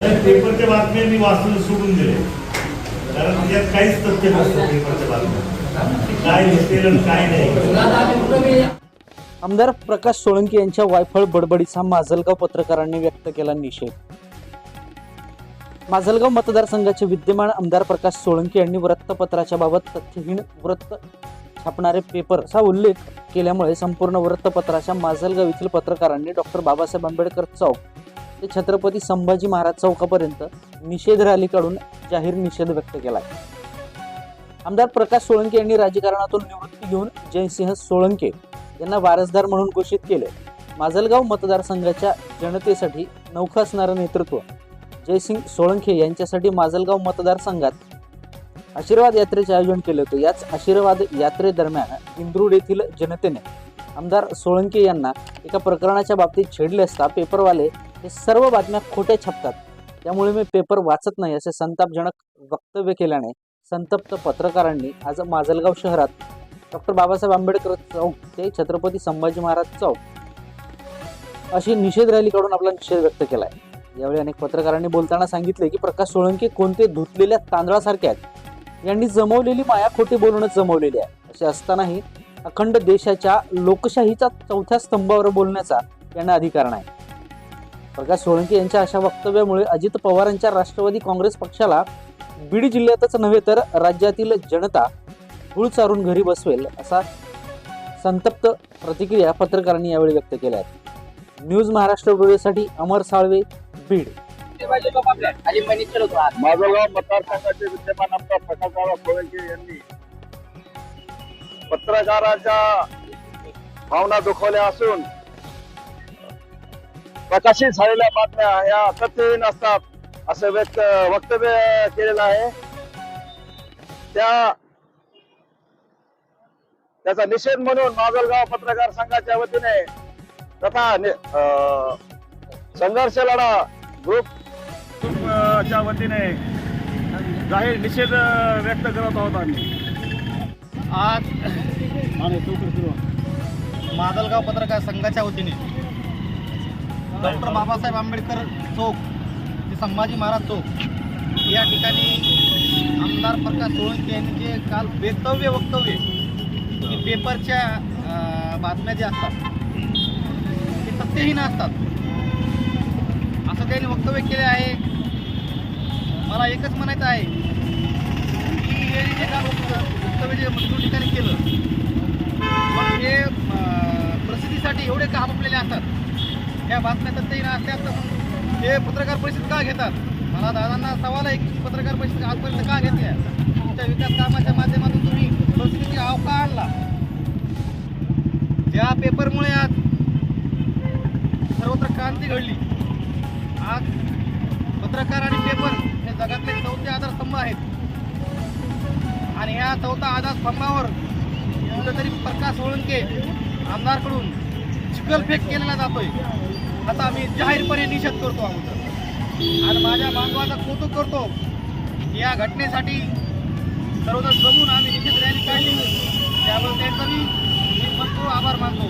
पेपरच्या बातम्या मी वाचून सोडून दिले. कारण त्यात काहीच तथ्य नसतं पेपरच्या बातम्या. काय दिसेल काय नाही. आमदार प्रकाश सोळंकी यांच्या वायफळ बडबडीचा माजलगाव पत्रकारांनी व्यक्त केला निषेध. माजलगाव मतदारसंघाचे विद्यमान आमदार प्रकाश सोळंकी यांनी वृत्तपत्राच्या बाबत तथ्यहीन वृत्त छापणारे पेपर असा उल्लेख केल्यामुळे संपूर्ण वृत्तपत्राच्या माजलगाव येथील पत्रकारांनी डॉक्टर बाबासाहेब आंबेडकर चौक ते छत्रपती संभाजी महाराज चौकापर्यंत निषेध रॅली काढून जाहीर निषेध व्यक्त केला आमदार प्रकाश सोळंके यांनी राजकारणातून निवृत्ती घेऊन जयसिंह सोळंके यांना वारसदार म्हणून घोषित केले माजलगाव मतदारसंघाच्या जनतेसाठी नौखं असणारं नेतृत्व जयसिंग सोळंखे यांच्यासाठी माजलगाव मतदारसंघात आशीर्वाद यात्रेचे आयोजन केले होते. याच आशीर्वाद यात्रेदरम्यान इंद्रुड येथील जनतेने आमदार सोळंके यांना एका प्रकरणाच्या बाबतीत छेडले असता पेपरवाले हे सर्व बातम्या खोट्या छापतात. त्यामुळे मी पेपर वाचत नाही असे संतापजनक वक्तव्य केल्याने संतप्त पत्रकारांनी आज माजलगाव शहरात डॉक्टर बाबासाहेब आंबेडकर चौक ते छत्रपती संभाजी महाराज चौक अशी निषेध रॅली काढून आपला निषेध व्यक्त केला आहे यावेळी अनेक पत्रकारांनी बोलताना सांगितले की प्रकाश सोळंके कोणते धुतलेल्या तांदळासारखे आहेत? यांनी जमवलेली माया खोटी बोलणं जमवलेली आहे. असे असतानाही अखंड देशाच्या लोकशाहीचा चौथ्या स्तंभावर बोलण्याचा यांना अधिकार नाही. प्रकाश सोळंके यांच्या अशा वक्तव्यामुळे अजित पवारांच्या राष्ट्रवादी काँग्रेस पक्षाला बीड जिल्ह्यातच नव्हे तर राज्यातील जनता धूळ चारून घरी बसवेल असा संतप्त प्रतिक्रिया पत्रकारांनी यावेळी व्यक्त केल्या आहेत. न्यूज महाराष्ट्र टुडेसाठी अमर साळवे बीड. माजलगाव मतदारसंघाचे विद्यमान आमदार प्रकाशराव सोळंके यांनी पत्रकाराच्या भावना दुखवल्या असून प्रकाशित झालेल्या बातम्या या तथ्यहीन असतात असं व्यक्त वक्तव्य केलेलं आहे. त्या त्याचा निषेध म्हणून माजलगाव पत्रकार संघाच्या वतीने तथा संघर्ष लढा ग्रुप च्या वतीने जाहीर निषेध व्यक्त करत आहोत आम्ही. आज माजलगाव पत्रकार संघाच्या वतीने डॉक्टर बाबासाहेब आंबेडकर चौक ते संभाजी महाराज चौक. या ठिकाणी आमदार प्रकाश सोळंके यांनी जे काल बेतव्य वक्तव्य की पेपरच्या बातम्या ज्या असतात ते सत्यहीन असतात. असं त्यांनी वक्तव्य केले आहे. मला एकच म्हणायचं आहे की हे जे काल वक्तव्य जे मजबूत ठिकाणी केलं मग हे प्रसिद्धीसाठी एवढे का आपलेले असतात? या बातम्या तथ्यहीन असतात तर मग हे पत्रकार परिषद का घेतात? मला दादांना सवाल आहे की पत्रकार परिषद आजपर्यंत का घेतल्या तुमच्या विकास कामाच्या माध्यमातून तुम्ही संस्कृती आव का आणला? ज्या पेपरमुळे आज सर्वत्र क्रांती घडली आज पत्रकार आणि पेपर हे जगातले चौथे आधारस्तंभ आहेत. आणि ह्या चौथा आधारस्तंभावर कुठेतरी प्रकाश सोळंके आमदारकडून चिखलफेक केलेला जातोय. आता आम्ही जाहीरपणे निषेध करतो आहोत. आणि माझ्या बांधवाचा कौतुक करतो या घटनेसाठी सर्वजण जमून आम्ही निषेध रॅली काढली. त्यामुळे त्यांचा मी मी आभार मानतो.